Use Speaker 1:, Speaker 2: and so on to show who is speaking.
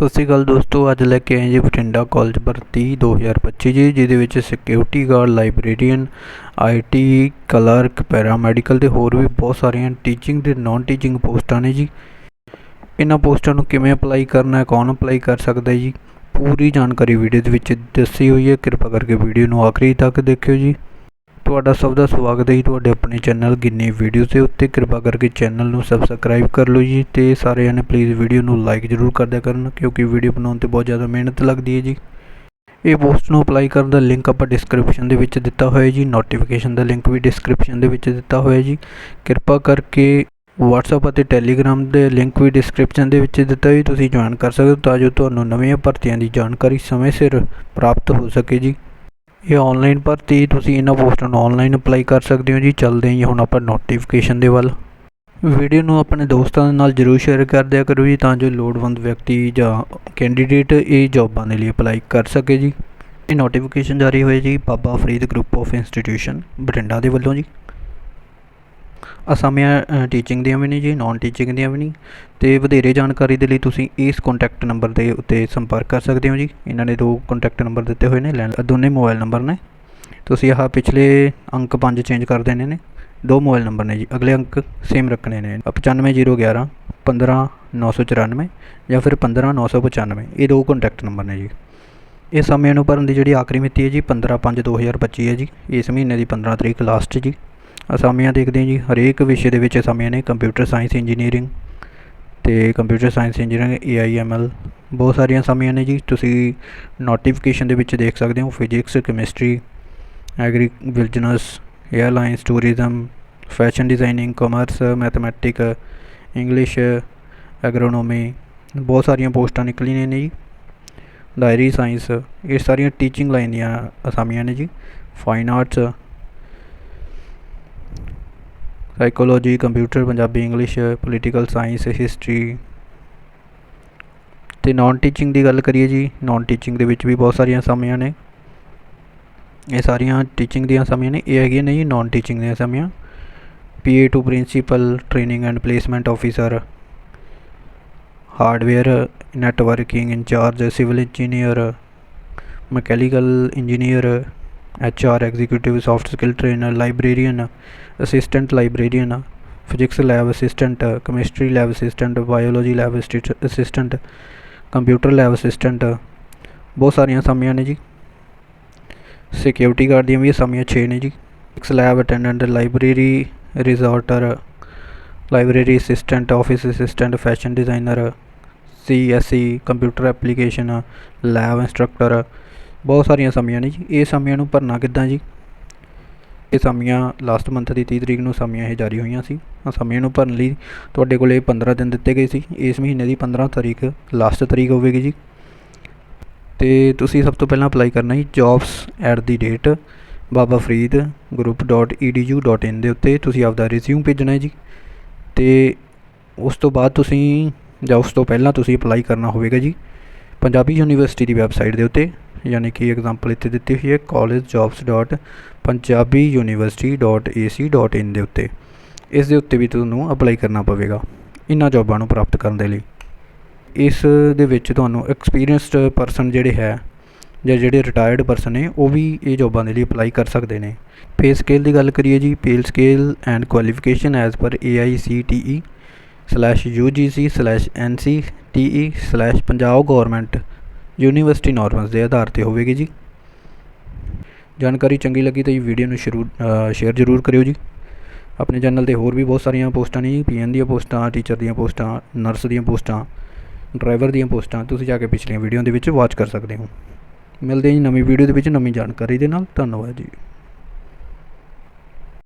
Speaker 1: ਸਤਿ ਸ਼੍ਰੀ ਅਕਾਲ ਦੋਸਤੋ, ਅੱਜ ਲੈ ਕੇ ਆਏ ਜੀ ਬਠਿੰਡਾ ਕਾਲਜ ਭਰਤੀ 2025 ਜੀ, ਜਿਹਦੇ ਵਿੱਚ security guard librarian IT clerk paramedical ਤੇ ਹੋਰ ਵੀ ਬਹੁਤ ਸਾਰੀਆਂ ਟੀਚਿੰਗ ਤੇ ਨਾਨ ਟੀਚਿੰਗ ਪੋਸਟਾਂ ਨੇ ਜੀ। ਇਹਨਾਂ ਪੋਸਟਾਂ ਨੂੰ ਕਿਵੇਂ ਅਪਲਾਈ ਕਰਨਾ ਹੈ, ਕੌਣ ਅਪਲਾਈ ਕਰ ਸਕਦਾ ਹੈ ਜੀ? ਪੂਰੀ ਜਾਣਕਾਰੀ ਵੀਡੀਓ ਦੇ ਵਿੱਚ ਦੱਸੀ ਹੋਈ ਹੈ। ਕਿਰਪਾ ਕਰਕੇ ਵੀਡੀਓ ਨੂੰ ਆਖਰੀ ਤੱਕ ਦੇਖਿਓ ਜੀ। ਤੁਹਾਡਾ ਸਭ ਦਾ ਸਵਾਗਤ ਹੈ ਜੀ ਤੁਹਾਡੇ ਆਪਣੇ ਚੈਨਲ ਗਿੰਨੀ ਵੀਡੀਓਜ਼ ਦੇ ਉੱਤੇ। ਕਿਰਪਾ ਕਰਕੇ ਚੈਨਲ ਨੂੰ ਸਬਸਕ੍ਰਾਈਬ ਕਰ ਲਓ ਜੀ ਤੇ ਸਾਰੇ ਜਣੇ ਪਲੀਜ਼ ਵੀਡੀਓ ਨੂੰ ਲਾਈਕ ਜ਼ਰੂਰ ਕਰ ਦਿਆ ਕਰਨ ਕਿਉਂਕਿ ਵੀਡੀਓ ਬਣਾਉਣ ਤੇ ਬਹੁਤ ਜ਼ਿਆਦਾ ਮਿਹਨਤ ਲੱਗਦੀ ਹੈ ਜੀ। ਇਹ ਪੋਸਟ ਨੂੰ ਅਪਲਾਈ ਕਰਨ ਦਾ ਲਿੰਕ ਆਪਾਂ ਡਿਸਕ੍ਰਿਪਸ਼ਨ ਦੇ ਵਿੱਚ ਦਿੱਤਾ ਹੋਇਆ ਜੀ। ਨੋਟੀਫਿਕੇਸ਼ਨ ਦਾ ਲਿੰਕ ਵੀ ਡਿਸਕ੍ਰਿਪਸ਼ਨ ਦੇ ਵਿੱਚ ਦਿੱਤਾ ਹੋਇਆ ਜੀ। ਕਿਰਪਾ ਕਰਕੇ WhatsApp ਅਤੇ Telegram ਦੇ ਲਿੰਕ ਵੀ ਡਿਸਕ੍ਰਿਪਸ਼ਨ ਦੇ ਵਿੱਚ ਦਿੱਤਾ ਜੀ। ਤੁਸੀਂ ਜੁਆਇਨ ਕਰ ਸਕਦੇ ਹੋ ਤਾਂ ਜੋ ਤੁਹਾਨੂੰ ਨਵੀਆਂ ਭਰਤੀਆਂ ਦੀ ਜਾਣਕਾਰੀ ਸਮੇਂ ਸਿਰ ਪ੍ਰਾਪਤ ਹੋ ਸਕੇ ਜੀ। ਇਹ ਔਨਲਾਈਨ ਭਰਤੀ, ਤੁਸੀਂ ਇਹਨਾਂ ਪੋਸਟਾਂ ਨੂੰ ਔਨਲਾਈਨ ਅਪਲਾਈ ਕਰ ਸਕਦੇ ਹੋ ਜੀ। ਚੱਲਦੇ ਹਾਂ ਜੀ ਹੁਣ ਆਪਾਂ ਨੋਟੀਫਿਕੇਸ਼ਨ ਦੇ ਵੱਲ। ਵੀਡੀਓ ਨੂੰ ਆਪਣੇ ਦੋਸਤਾਂ ਦੇ ਨਾਲ ਜਰੂਰ ਸ਼ੇਅਰ ਕਰ ਦਿਆ ਕਰੋ ਜੀ, ਤਾਂ ਜੋ ਲੋੜਵੰਦ ਵਿਅਕਤੀ ਜਾਂ ਕੈਂਡੀਡੇਟ ਇਹ ਜੌਬਾਂ ਦੇ ਲਈ ਅਪਲਾਈ ਕਰ ਸਕੇ ਜੀ। ਇਹ ਨੋਟੀਫਿਕੇਸ਼ਨ ਜਾਰੀ ਹੋਈ ਜੀ, Baba Farid group of institution Bathinda ਦੇ ਵੱਲੋਂ ਜੀ। ਅਸਾਮੀਆਂ ਟੀਚਿੰਗ ਦੀਆਂ ਵੀ ਨਹੀਂ ਜੀ ਨੋਨ ਟੀਚਿੰਗ ਦੀਆਂ ਵੀ ਨਹੀਂ। ਅਤੇ ਵਧੇਰੇ ਜਾਣਕਾਰੀ ਦੇ ਲਈ ਤੁਸੀਂ ਇਸ ਕੋਂਟੈਕਟ ਨੰਬਰ ਦੇ ਉੱਤੇ ਸੰਪਰਕ ਕਰ ਸਕਦੇ ਹੋ ਜੀ। ਇਹਨਾਂ ਨੇ ਦੋ ਕੋਂਟੈਕਟ ਨੰਬਰ ਦਿੱਤੇ ਹੋਏ ਨੇ, ਲੈਣ ਦੋਨੇ ਮੋਬਾਈਲ ਨੰਬਰ ਨੇ। ਤੁਸੀਂ ਆਹ ਪਿਛਲੇ ਅੰਕ 5 ਚੇਂਜ ਕਰ ਦੇਣੇ ਨੇ। ਦੋ ਮੋਬਾਈਲ ਨੰਬਰ ਨੇ ਜੀ। ਅਗਲੇ ਅੰਕ ਸੇਮ ਰੱਖਣੇ ਨੇ। 95011 15994 ਜਾਂ ਫਿਰ 15995 ਇਹ ਦੋ ਕੰਟੈਕਟ ਨੰਬਰ ਨੇ ਜੀ। ਇਹ ਸਮੇਂ ਨੂੰ ਭਰਨ ਦੀ ਜਿਹੜੀ ਆਖਰੀ ਮਿਤੀ ਹੈ ਜੀ 15/5/2025 ਹੈ ਜੀ। ਇਸ ਮਹੀਨੇ ਦੀ 15 ਤਰੀਕ ਲਾਸਟ ਜੀ। ਅਸਾਮੀਆਂ ਦੇਖਦੇ ਹਾਂ ਜੀ। ਹਰੇਕ ਵਿਸ਼ੇ ਦੇ ਵਿੱਚ ਅਸਾਮੀਆਂ ਨੇ ਕੰਪਿਊਟਰ ਸਾਇੰਸ ਇੰਜੀਨੀਅਰਿੰਗ ਅਤੇ computer science engineering A I M AIML ਬਹੁਤ ਸਾਰੀਆਂ ਅਸਾਮੀਆਂ ਨੇ ਜੀ। ਤੁਸੀਂ ਨੋਟੀਫਿਕੇਸ਼ਨ ਦੇ ਵਿੱਚ ਦੇਖ ਸਕਦੇ ਹੋ physics chemistry agri business airlines tourism fashion designing commerce mathematic English agronomy ਬਹੁਤ ਸਾਰੀਆਂ ਪੋਸਟਾਂ ਨਿਕਲੀਆਂ ਨੇ ਜੀ। ਡਾਇਰੀ ਸਾਇੰਸ ਇਹ ਸਾਰੀਆਂ ਟੀਚਿੰਗ ਲਾਈਨ ਦੀਆਂ ਅਸਾਮੀਆਂ ਨੇ ਜੀ। Fine arts psychology computer Punjabi English political science history ਅਤੇ ਨੋਨ ਟੀਚਿੰਗ ਦੀ ਗੱਲ ਕਰੀਏ ਜੀ ਨੋਨ ਟੀਚਿੰਗ ਦੇ ਵਿੱਚ ਵੀ ਬਹੁਤ ਸਾਰੀਆਂ ਅਸਾਮੀਆਂ ਨੇ। ਇਹ ਸਾਰੀਆਂ ਟੀਚਿੰਗ ਦੀਆਂ ਅਸਾਮੀਆਂ ਨੇ। ਇਹ ਹੈਗੀਆਂ ਨੇ ਜੀ ਨੋਨ ਟੀਚਿੰਗ ਦੀਆਂ ਅਸਾਮੀਆਂ PA to principal training and placement officer hardware networking in charge civil engineer mechanical engineer H R executive soft skill trainer librarian assistant librarian physics lab assistant chemistry lab assistant biology lab assistant computer lab assistant ਬਹੁਤ ਸਾਰੀਆਂ ਅਸਾਮੀਆਂ ਨੇ ਜੀ। Security guard ਦੀਆਂ ਵੀ ਅਸਾਮੀਆਂ 6 ਨੇ ਜੀ। Physics lab attendant library restorer library assistant office assistant fashion designer C S E computer application lab instructor ਬਹੁਤ ਸਾਰੀਆਂ ਸਮੀਆਂ ਨੇ ਜੀ। ਇਹ ਅਸਾਮੀਆਂ ਨੂੰ ਭਰਨਾ ਕਿੱਦਾਂ ਜੀ? ਇਹ ਸਮੀਆਂ ਲਾਸਟ ਮੰਥ ਦੀ 30 ਤਰੀਕ ਨੂੰ ਸਮੀਆਂ ਇਹ ਜਾਰੀ ਹੋਈਆਂ ਸੀ। ਸਮੀਆਂ ਨੂੰ ਭਰਨ ਲਈ ਤੁਹਾਡੇ ਕੋਲ ਇਹ 15 ਦਿਨ ਦਿੱਤੇ ਗਏ ਸੀ। ਇਸ ਮਹੀਨੇ ਦੀ 15 ਤਰੀਕ ਲਾਸਟ ਤਰੀਕ ਹੋਵੇਗੀ ਜੀ। ਤੇ ਤੁਸੀਂ ਸਭ ਤੋਂ ਪਹਿਲਾਂ ਅਪਲਾਈ ਕਰਨਾ ਜੀ jobs at the rate Baba Farid group.edu.in ਦੇ ਉੱਤੇ ਤੁਸੀਂ ਆਪਦਾ ਰਿਜ਼ਿਊਮ ਭੇਜਣਾ ਹੈ ਜੀ। ਤੇ ਉਸ ਤੋਂ ਬਾਅਦ ਤੁਸੀਂ ਜਾਂ ਉਸ ਤੋਂ ਪਹਿਲਾਂ ਤੁਸੀਂ ਅਪਲਾਈ ਕਰਨਾ ਹੋਵੇਗਾ ਜੀ ਪੰਜਾਬੀ ਯੂਨੀਵਰਸਿਟੀ ਦੀ ਵੈਬਸਾਈਟ ਦੇ ਉੱਤੇ। ਯਾਨੀ ਕਿ ਐਗਜ਼ਾਮਪਲ ਇੱਥੇ ਦਿੱਤੀ ਹੋਈ ਹੈ collegejobs.punjabiuniversity.ac.in ਦੇ ਉੱਤੇ। ਇਸ ਦੇ ਉੱਤੇ ਵੀ ਤੁਹਾਨੂੰ ਅਪਲਾਈ ਕਰਨਾ ਪਵੇਗਾ ਇਹਨਾਂ ਜੌਬਾਂ ਨੂੰ ਪ੍ਰਾਪਤ ਕਰਨ ਦੇ ਲਈ। ਇਸ ਦੇ ਵਿੱਚ ਤੁਹਾਨੂੰ ਐਕਸਪੀਰੀਅੰਸਡ ਪਰਸਨ ਜਿਹੜੇ ਹੈ ਜਾਂ ਜਿਹੜੇ ਰਿਟਾਇਰਡ ਪਰਸਨ ਨੇ, ਉਹ ਵੀ ਇਹ ਜੌਬਾਂ ਦੇ ਲਈ ਅਪਲਾਈ ਕਰ ਸਕਦੇ ਨੇ। ਪੇ ਸਕੇਲ ਦੀ ਗੱਲ ਕਰੀਏ ਜੀ pay scale and qualification as per AICTE slash university normals ਦੇ ਆਧਾਰ ਤੇ ਹੋਵੇਗੀ ਜੀ। ਜਾਣਕਾਰੀ ਚੰਗੀ ਲੱਗੀ ਤਾਂ ਜੀ ਵੀਡੀਓ ਨੂੰ ਸ਼ੁਰੂ ਸ਼ੇਅਰ ਜ਼ਰੂਰ ਕਰਿਓ ਜੀ। ਆਪਣੇ ਚੈਨਲ ਤੇ ਹੋਰ ਵੀ ਬਹੁਤ ਸਾਰੀਆਂ ਪੋਸਟਾਂ ਨੇ ਜੀ। ਪੀਐਨ ਦੀਆਂ ਪੋਸਟਾਂ ਟੀਚਰ ਦੀਆਂ ਪੋਸਟਾਂ ਨਰਸ ਦੀਆਂ ਪੋਸਟਾਂ ਡਰਾਈਵਰ ਦੀਆਂ ਪੋਸਟਾਂ, ਤੁਸੀਂ ਜਾ ਕੇ ਪਿਛਲੀਆਂ ਵੀਡੀਓ ਦੇ ਵਿੱਚ ਵਾਚ ਕਰ ਸਕਦੇ ਹੋ। ਮਿਲਦੇ ਹਾਂ ਜੀ ਨਵੀਂ ਵੀਡੀਓ ਦੇ ਵਿੱਚ ਨਵੀਂ ਜਾਣਕਾਰੀ ਦੇ ਨਾਲ। ਧੰਨਵਾਦ ਜੀ।